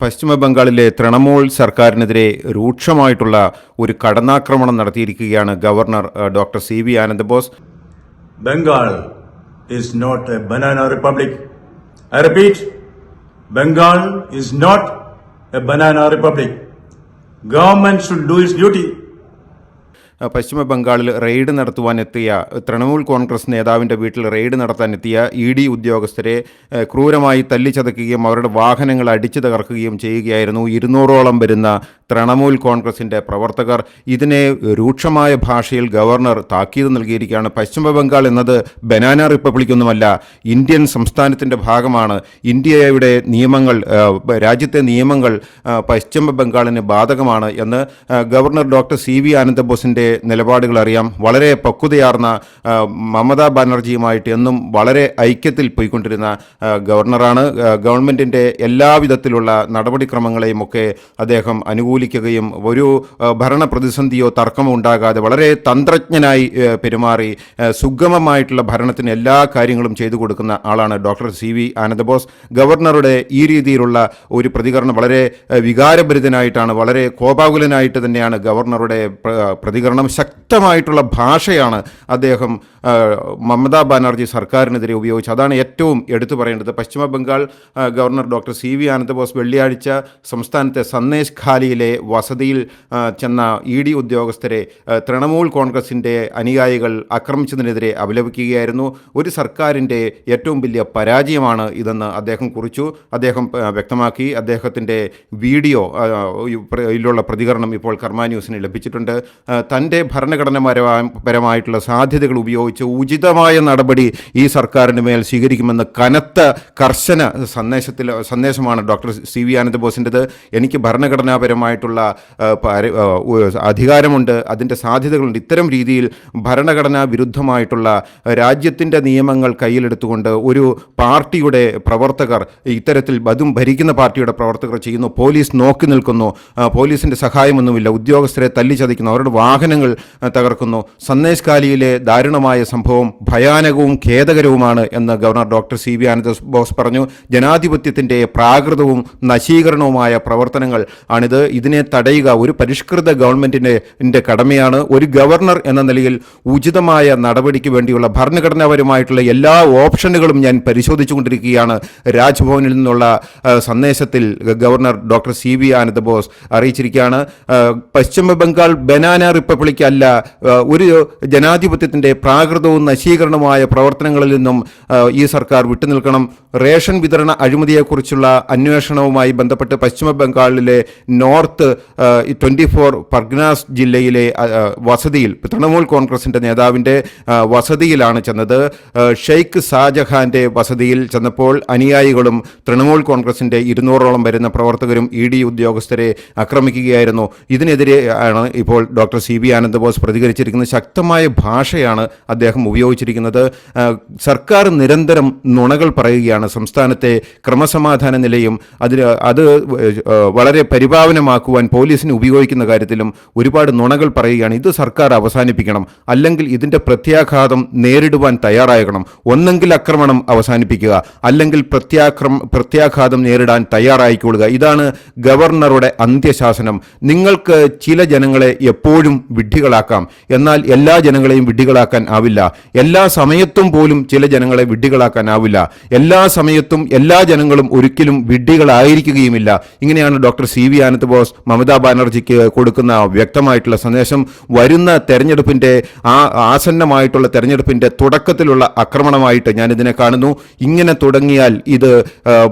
പശ്ചിമബംഗാളിലെ തൃണമൂൽ സർക്കാരിനെതിരെ രൂക്ഷമായിട്ടുള്ള ഒരു കടന്നാക്രമണം നടത്തിയിരിക്കുകയാണ് governor doctor C V Anand Bose Bengal is not a banana republic I repeat Bengal is not a banana republic government should do is duty പശ്ചിമ ബംഗാളിൽ raid നടത്തുവാനെത്തിയ Trinamool Congress നേതാവിന്റെ വീട്ടിൽ raid നടത്താനെത്തിയ E D ഉദ്യോഗസ്ഥരെ ക്രൂരമായി തല്ലിച്ചതക്കുകയും അവരുടെ വാഹനങ്ങൾ അടിച്ചു തകർക്കുകയും ചെയ്യുകയായിരുന്നു. ഇരുന്നൂറോളം വരുന്ന തൃണമൂൽ കോൺഗ്രസിന്റെ പ്രവർത്തകർ ഇതിനെ രൂക്ഷമായ ഭാഷയിൽ ഗവർണർ താക്കീത് നൽകിയിരിക്കുകയാണ്. പശ്ചിമബംഗാൾ എന്നത് ബനാന റിപ്പബ്ലിക്കൊന്നുമല്ല ഇന്ത്യൻ സംസ്ഥാനത്തിന്റെ ഭാഗമാണ്. ഇന്ത്യയുടെ നിയമങ്ങൾ രാജ്യത്തെ നിയമങ്ങൾ പശ്ചിമ ബംഗാളിന് ബാധകമാണ് എന്ന് ഗവർണർ ഡോക്ടർ സി വി ആനന്ദബോസിന്റെ നിലപാടുകൾ അറിയാം. വളരെ പക്വതയാർന്ന മമതാ ബാനർജിയുമായിട്ട് എന്നും വളരെ ഐക്യത്തിൽ പോയിക്കൊണ്ടിരുന്ന ഗവർണറാണ്. ഗവൺമെന്റിന്റെ എല്ലാവിധത്തിലുള്ള നടപടിക്രമങ്ങളെയും ഒക്കെ അദ്ദേഹം അനുകൂലിക്കുകയും ഒരു ഭരണ പ്രതിസന്ധിയോ തർക്കമോ ഉണ്ടാകാതെ വളരെ തന്ത്രജ്ഞനായി പെരുമാറി സുഗമമായിട്ടുള്ള ഭരണത്തിന് എല്ലാ കാര്യങ്ങളും ചെയ്തു കൊടുക്കുന്ന ആളാണ് ഡോക്ടർ സി വി ആനന്ദബോസ്. ഗവർണറുടെ ഈ രീതിയിലുള്ള ഒരു പ്രതികരണം വളരെ വികാരഭരിതനായിട്ടാണ് വളരെ കോപാകുലനായിട്ട് തന്നെയാണ് ഗവർണറുടെ പ്രതികരണം. ശക്തമായിട്ടുള്ള ഭാഷയാണ് അദ്ദേഹം മമതാ ബാനർജി സർക്കാരിനെതിരെ ഉപയോഗിച്ചത്. അതാണ് ഏറ്റവും എടുത്തു പറയേണ്ടത്. പശ്ചിമ Bengal governor doctor C V Ananda Bose വെള്ളിയാഴ്ച സംസ്ഥാനത്തെ സന്ദേശ് ഖാലിയിലെ വസതിയിൽ ഏഹ്, ചെന്ന ഇ ഡി ഉദ്യോഗസ്ഥരെ തൃണമൂൽ കോൺഗ്രസിന്റെ അനുയായികൾ ആക്രമിച്ചതിനെതിരെ അപലപിക്കുകയായിരുന്നു. ഒരു സർക്കാരിന്റെ ഏറ്റവും വലിയ പരാജയമാണ് ഇതെന്ന് അദ്ദേഹം കുറിച്ചു. അദ്ദേഹം വ്യക്തമാക്കി. അദ്ദേഹത്തിന്റെ വീഡിയോ ഇതിലുള്ള പ്രതികരണം ഇപ്പോൾ കർമ്മ ന്യൂസിന് ലഭിച്ചിട്ടുണ്ട്. തന്റെ ഭരണഘടനാപരമായിട്ടുള്ള സാധ്യതകൾ ഉപയോഗിച്ച് ഉചിതമായ നടപടി ഈ സർക്കാരിന് മേൽ സ്വീകരിക്കുമെന്ന് കനത്ത കർശന സന്ദേശത്തിൽ സന്ദേശമാണ് ഡോക്ടർ സി വി ആനന്ദബോസിന്റെത് എനിക്ക് ഭരണഘടനാപരമായിട്ടുള്ള ഉ- അധികാരമുണ്ട് അതിന്റെ സാധ്യതകളുണ്ട്. ഇത്തരം രീതിയിൽ ഭരണഘടനാ വിരുദ്ധമായിട്ടുള്ള രാജ്യത്തിന്റെ നിയമങ്ങൾ കയ്യിലെടുത്തുകൊണ്ട് ഒരു പാർട്ടിയുടെ പ്രവർത്തകർ ഇത്തരത്തിൽ അതും ഭരിക്കുന്ന പാർട്ടിയുടെ പ്രവർത്തകർ ചെയ്യുന്നു. പോലീസ് നോക്കി നിൽക്കുന്നു. പോലീസിന്റെ സഹായമൊന്നുമില്ല. ഉദ്യോഗസ്ഥരെ തല്ലിച്ചതയ്ക്കുന്നു അവരുടെ വാഹനങ്ങൾ തകർക്കുന്നു. സന്ദേശ് കാലിയിലെ ദാരുണമായ സംഭവം ഭയാനകവും ഖേദകരവുമാണ് എന്ന് governor doctor C V Ananda Bose പറഞ്ഞു. ജനാധിപത്യത്തിന്റെ പ്രാകൃതവും നശീകരണവുമായ പ്രവർത്തനങ്ങൾ ആണിത്. തടയുക ഒരു പരിഷ്കൃത ഗവൺമെന്റിന്റെ കടമയാണ്. ഒരു ഗവർണർ എന്ന നിലയിൽ ഉചിതമായ നടപടിക്ക് വേണ്ടിയുള്ള ഭരണഘടനാപരമായിട്ടുള്ള എല്ലാ ഓപ്ഷനുകളും ഞാൻ പരിശോധിച്ചുകൊണ്ടിരിക്കുകയാണ്. രാജ്ഭവനിൽ നിന്നുള്ള സന്ദേശത്തിൽ governor doctor C V Ananda Bose അറിയിച്ചിരിക്കുകയാണ്. പശ്ചിമ ബംഗാൾ ബനാന റിപ്പബ്ലിക് അല്ല ഒരു ജനാധിപത്യത്തിന്റെ പ്രാകൃതവും നശീകരണവുമായ പ്രവർത്തനങ്ങളിൽ നിന്നും ഈ സർക്കാർ വിട്ടുനിൽക്കണം റേഷൻ വിതരണ അഴിമതിയെക്കുറിച്ചുള്ള അന്വേഷണവുമായി ബന്ധപ്പെട്ട് പശ്ചിമ ബംഗാളിലെ നോർത്ത് ട്വന്റി ഫോർ പർഗ്നാസ് ജില്ലയിലെ വസതിയിൽ തൃണമൂൽ കോൺഗ്രസിന്റെ നേതാവിന്റെ വസതിയിലാണ് ചെന്നത്. ഷെയ്ഖ് ഷാജഹാന്റെ വസതിയിൽ ചെന്നപ്പോൾ അനുയായികളും തൃണമൂൽ കോൺഗ്രസിന്റെ ഇരുന്നൂറോളം വരുന്ന പ്രവർത്തകരും ഇ ഡി ഉദ്യോഗസ്ഥരെ ആക്രമിക്കുകയായിരുന്നു. ഇതിനെതിരെ ആണ് ഇപ്പോൾ ഡോക്ടർ സി ബി ആനന്ദബോസ് പ്രതികരിച്ചിരിക്കുന്നത്. ശക്തമായ ഭാഷയാണ് അദ്ദേഹം ഉപയോഗിച്ചിരിക്കുന്നത്. സർക്കാർ നിരന്തരം നുണകൾ പറയുകയാണ്. സംസ്ഥാനത്തെ ക്രമസമാധാന നിലയും അതിന് അത് വളരെ വളരെ പരിപാവനമാക്കുവാൻ പോലീസിന് ഉപയോഗിക്കുന്ന കാര്യത്തിലും ഒരുപാട് നുണകൾ പറയുകയാണ്. ഇത് സർക്കാർ അവസാനിപ്പിക്കണം. അല്ലെങ്കിൽ ഇതിന്റെ പ്രത്യാഘാതം നേരിടുവാൻ തയ്യാറാകണം ഒന്നെങ്കിൽ ആക്രമണം അവസാനിപ്പിക്കുക. അല്ലെങ്കിൽ പ്രത്യാക്രമ പ്രത്യാഘാതം നേരിടാൻ തയ്യാറായിക്കൊള്ളുക. ഇതാണ് ഗവർണറുടെ അന്ത്യശാസനം. നിങ്ങൾക്ക് ചില ജനങ്ങളെ എപ്പോഴും വിഡ്ഢികളാക്കാം. എന്നാൽ എല്ലാ ജനങ്ങളെയും വിഡ്ഢികളാക്കാൻ ആവില്ല. എല്ലാ സമയത്തും പോലും ചില ജനങ്ങളെ വിഡ്ഢികളാക്കാനാവില്ല എല്ലാ സമയത്തും എല്ലാ ജനങ്ങളും ഒരിക്കലും വിഡ്ഢികളായിരിക്കുകയുമില്ല. ഇങ്ങനെയാണ് doctor C V Anand Bose Mamata ബാനർജിക്ക് കൊടുക്കുന്ന വ്യക്തമായിട്ടുള്ള സന്ദേശം വരുന്ന തെരഞ്ഞെടുപ്പിന്റെ ആ ആസന്നമായിട്ടുള്ള തെരഞ്ഞെടുപ്പിന്റെ തുടക്കത്തിലുള്ള ആക്രമണമായിട്ട് ഞാൻ ഇതിനെ കാണുന്നു. ഇങ്ങനെ തുടങ്ങിയാൽ ഇത്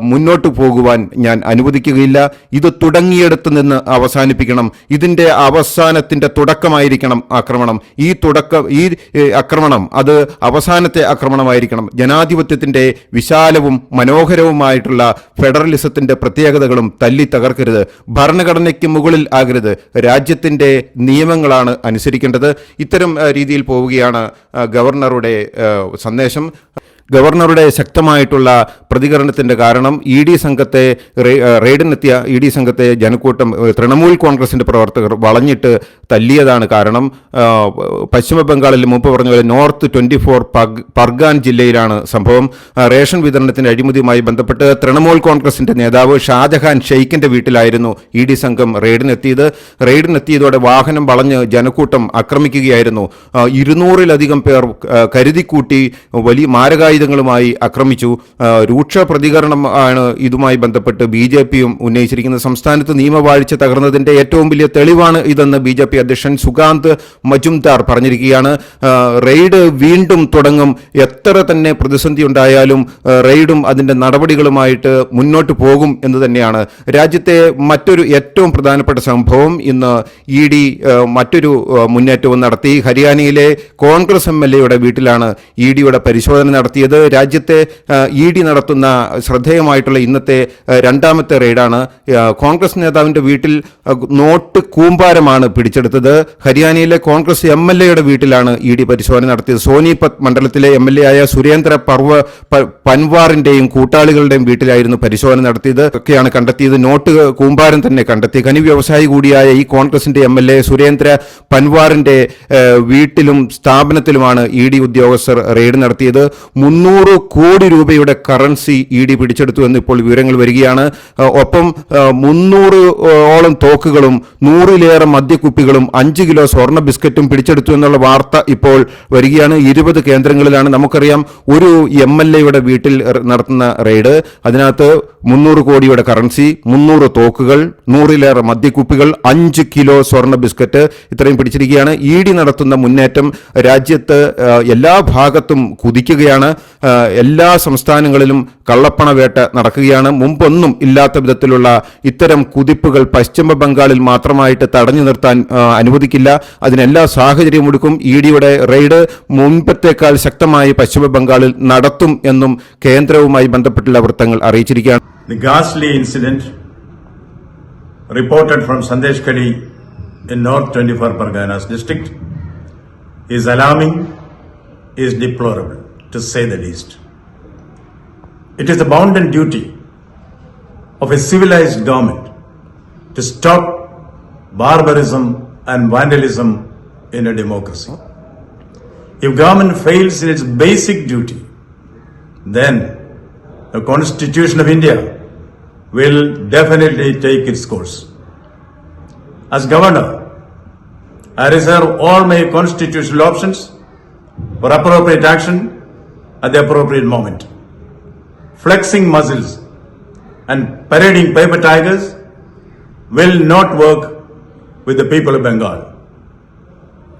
മുന്നോട്ട് പോകുവാൻ ഞാൻ അനുവദിക്കുകയില്ല. ഇത് തുടങ്ങിയെടുത്ത് നിന്ന് അവസാനിപ്പിക്കണം. ഇതിന്റെ അവസാനത്തിന്റെ തുടക്കമായിരിക്കണം ആക്രമണം. ഈ തുടക്കം ഈ ആക്രമണം അത് അവസാനത്തെ ആക്രമണമായിരിക്കണം. ജനാധിപത്യത്തിന്റെ വിശാലവും മനോഹരവുമായിട്ടുള്ള ഫെഡറലിസത്തിന്റെ പ്രത്യേകതകളും തല്ലി തകർക്കരുത്. ഭരണഘടനയ്ക്ക് മുകളിൽ ആകരുത്. രാജ്യത്തിന്റെ നിയമങ്ങളാണ് അനുസരിക്കേണ്ടത്. ഇത്തരം രീതിയിൽ പോവുകയാണ് ഗവർണറുടെ സന്ദേശം. ഗവർണറുടെ ശക്തമായിട്ടുള്ള പ്രതികരണത്തിന്റെ കാരണം ഇ ഡി സംഘത്തെ റെയ്ഡിനെത്തിയ ഇ ഡി സംഘത്തെ ജനക്കൂട്ടം തൃണമൂൽ കോൺഗ്രസിന്റെ പ്രവർത്തകർ വളഞ്ഞിട്ട് തല്ലിയതാണ് കാരണം പശ്ചിമ ബംഗാളിൽ മുമ്പ് പറഞ്ഞ പോലെ നോർത്ത് ട്വന്റി ഫോർ പർഗാൻ ജില്ലയിലാണ് സംഭവം. റേഷൻ വിതരണത്തിന്റെ അഴിമതിയുമായി ബന്ധപ്പെട്ട് തൃണമൂൽ കോൺഗ്രസിന്റെ നേതാവ് ഷാജഹാൻ ഷെയ്ഖിന്റെ വീട്ടിലായിരുന്നു ഇ ഡി സംഘം റെയ്ഡിനെത്തിയത്. റെയ്ഡിനെത്തിയതോടെ വാഹനം വളഞ്ഞ് ജനക്കൂട്ടം ആക്രമിക്കുകയായിരുന്നു. ഇരുന്നൂറിലധികം പേർ കരുതിക്കൂട്ടി വലിയ മാരകായുധങ്ങളുമായി ആക്രമിച്ചു. രൂക്ഷ പ്രതികരണം ആണ് ഇതുമായി ബന്ധപ്പെട്ട് ബി ജെ പിയും ഉന്നയിച്ചിരിക്കുന്നത്. സംസ്ഥാനത്ത് നിയമവാഴ്ച തകർന്നതിന്റെ ഏറ്റവും വലിയ തെളിവാണ് ഇതെന്ന് ബി ജെ പി അധ്യക്ഷൻ സുകാന്ത് മജുംദാർ പറഞ്ഞിരിക്കുകയാണ്. റെയ്ഡ് വീണ്ടും തുടങ്ങും. എത്ര തന്നെ പ്രതിസന്ധി ഉണ്ടായാലും റെയ്ഡും അതിന്റെ നടപടികളുമായിട്ട് മുന്നോട്ട് പോകും എന്ന് തന്നെയാണ്. രാജ്യത്തെ മറ്റൊരു ഏറ്റവും പ്രധാനപ്പെട്ട സംഭവം ഇന്ന് ഇ ഡി മറ്റൊരു മുന്നേറ്റവും നടത്തി. ഹരിയാനയിലെ കോൺഗ്രസ് എം എൽ എയുടെ വീട്ടിലാണ് ഇ ഡിയുടെ പരിശോധന നടത്തിയത്. രാജ്യത്തെ ഇ ഡി നടത്തുന്ന ശ്രദ്ധേയമായിട്ടുള്ള ഇന്നത്തെ രണ്ടാമത്തെ റെയ്ഡാണ്. കോൺഗ്രസ് നേതാവിന്റെ വീട്ടിൽ നോട്ട് കൂമ്പാരമാണ് പിടിച്ചെടുത്തത്. ഹരിയാനയിലെ കോൺഗ്രസ് എം എൽ എയുടെ വീട്ടിലാണ് ഇ ഡി പരിശോധന നടത്തിയത്. സോനിപത് മണ്ഡലത്തിലെ എം എൽ എ ആയ സുരേന്ദ്ര പർവ പൻവാറിന്റെയും കൂട്ടാളികളുടെയും വീട്ടിലായിരുന്നു പരിശോധന നടത്തിയത്. ഒക്കെയാണ് കണ്ടെത്തിയത്. നോട്ട് കൂമ്പാരം തന്നെ കണ്ടെത്തി. ഖനി വ്യവസായി കൂടിയായ ഈ കോൺഗ്രസിന്റെ എം എൽ എ സുരേന്ദ്ര പൻവാറിന്റെ വീട്ടിലും സ്ഥാപനത്തിലുമാണ് ഇ ഡി ഉദ്യോഗസ്ഥർ റെയ്ഡ് നടത്തിയത്. മുന്നൂറ് കോടി രൂപയുടെ കറൻസി ഇ ഡി പിടിച്ചെടുത്തു എന്ന് ഇപ്പോൾ വിവരങ്ങൾ വരികയാണ്. ഒപ്പം മുന്നൂറ് ഓളം തോക്കുകളും നൂറിലേറെ മദ്യക്കുപ്പികളും അഞ്ച് കിലോ സ്വർണ ബിസ്ക്കറ്റും പിടിച്ചെടുത്തു എന്നുള്ള വാർത്ത ഇപ്പോൾ വരികയാണ്. ഇരുപത് കേന്ദ്രങ്ങളിലാണ് നമുക്കറിയാം ഒരു എം എൽ എയുടെ വീട്ടിൽ നടത്തുന്ന റെയ്ഡ്. അതിനകത്ത് മുന്നൂറ് കോടിയുടെ കറൻസി മുന്നൂറ് തോക്കുകൾ നൂറിലേറെ മദ്യക്കുപ്പികൾ അഞ്ച് കിലോ സ്വർണ ബിസ്ക്കറ്റ് ഇത്രയും പിടിച്ചിരിക്കുകയാണ്. ഇ ഡി നടത്തുന്ന മുന്നേറ്റം രാജ്യത്ത് എല്ലാ ഭാഗത്തും കുതിക്കുകയാണ്. എല്ലാ സംസ്ഥാനങ്ങളിലും കള്ളപ്പണവേട്ട നടക്കുകയാണ്. മുമ്പൊന്നും ഇല്ലാത്ത വിധത്തിലുള്ള ഇത്തരം കുതിപ്പുകൾ പശ്ചിമ ബംഗാളിൽ മാത്രമായിട്ട് തടഞ്ഞു നിർത്താൻ അനുവദിക്കില്ല. അതിനെല്ലാ സാഹചര്യവും കൊടുക്കും ഇ ഡിയുടെ റെയ്ഡ് മുൻപത്തേക്കാൾ ശക്തമായി പശ്ചിമ ബംഗാളിൽ നടത്തും എന്നും കേന്ദ്രവുമായി ബന്ധപ്പെട്ടുള്ള വൃത്തങ്ങൾ അറിയിച്ചിരിക്കുകയാണ്. Reported from Sandesh Kadi in North 24 Parganas district is alarming, is deplorable, to say the least. It is the bounden duty of a civilized government to stop barbarism and vandalism in a democracy. If government fails in its basic duty, then the Constitution of India will definitely take its course. As governor, I reserve all my constitutional options for appropriate action at the appropriate moment. Flexing muscles and parading paper tigers will not work with the people of Bengal.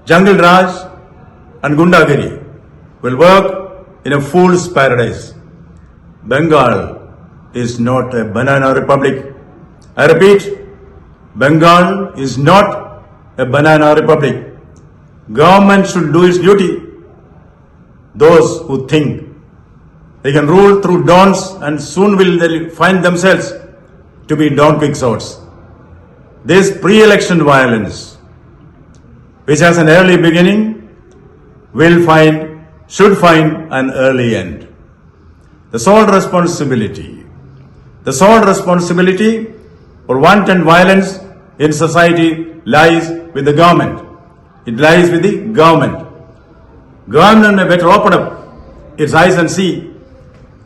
Jungle Raj and Gundagiri will work in a fool's paradise. Bengal is not a banana republic. I repeat, Bengal is not a banana republic. Government should do its duty. Those who think they can rule through dawns and soon will they find themselves to be Don Quixotes. This pre-election violence, which has an early beginning, will find, should find an early end. The sole responsibility, the sole responsibility for wanton violence in society lies with the government. It lies with the government. Government better open up its eyes and see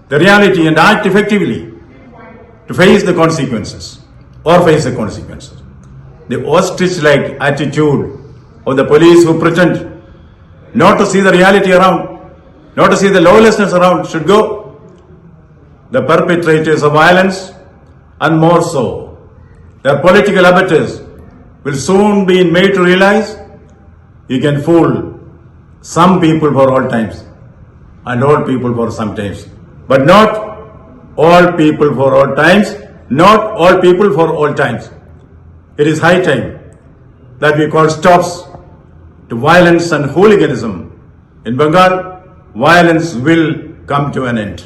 the reality and act effectively to face the consequences or face the consequences. The ostrich-like attitude of the police who pretend not to see the reality around, not to see the lawlessness around should go. The perpetrators of violence and more so, their political abettors will soon be made to realize you can fool some people for all times and all people for some times, but not all people for all times, not all people for all times. It is high time that we call stops to violence and hooliganism. In Bengal, violence will come to an end.